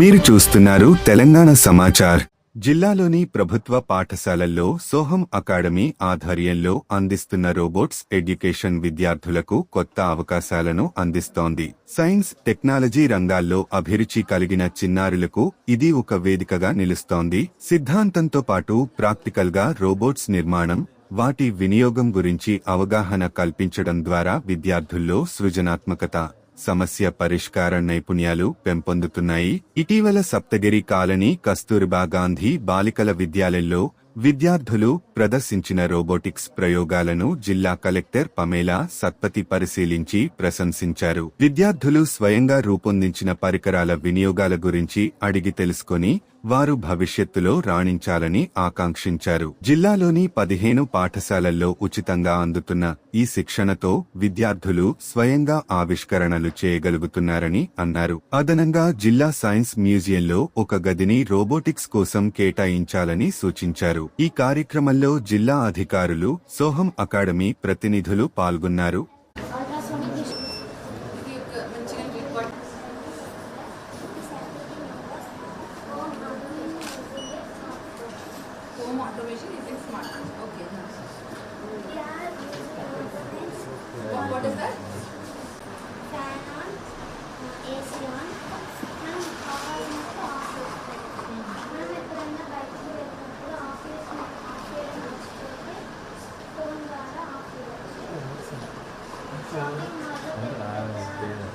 మీరు చూస్తున్నారు తెలంగాణ సమాచార్. జిల్లాలోని ప్రభుత్వ పాఠశాలల్లో సోహం అకాడమీ ఆధ్వర్యంలో అందిస్తున్న రోబోట్స్ ఎడ్యుకేషన్ విద్యార్థులకు కొత్త అవకాశాలను అందిస్తోంది. సైన్స్ టెక్నాలజీ రంగాల్లో అభిరుచి కలిగిన చిన్నారులకు ఇది ఒక వేదికగా నిలుస్తోంది. సిద్ధాంతంతో పాటు ప్రాక్టికల్గా రోబోట్స్ నిర్మాణం వాటి వినియోగం గురించి అవగాహన కల్పించడం ద్వారా విద్యార్థుల్లో సృజనాత్మకత సమస్య పరిష్కార నైపుణ్యాలు పెంపొందుతున్నాయి. ఇటీవల సప్తగిరి కాలనీ కస్తూర్బా గాంధీ బాలికల విద్యాలయంలో విద్యార్థులు ప్రదర్శించిన రోబోటిక్స్ ప్రయోగాలను జిల్లా కలెక్టర్ పమేలా సత్పతి పరిశీలించి ప్రశంసించారు. విద్యార్థులు స్వయంగా రూపొందించిన పరికరాల వినియోగాల గురించి అడిగి తెలుసుకొని వారు భవిష్యత్తులో రాణించాలని ఆకాంక్షించారు. జిల్లాలోని పదిహేను పాఠశాలల్లో ఉచితంగా అందుతున్న ఈ శిక్షణతో విద్యార్థులు స్వయంగా ఆవిష్కరణలు చేయగలుగుతున్నారని అన్నారు. అదనంగా జిల్లా సైన్స్ మ్యూజియంలో ఒక గదిని రోబోటిక్స్ కోసం కేటాయించాలని సూచించారు. ఈ కార్యక్రమంలో జిల్లా అధికారులు సోహం అకాడమీ ప్రతినిధులు పాల్గొన్నారు. Sementara itu.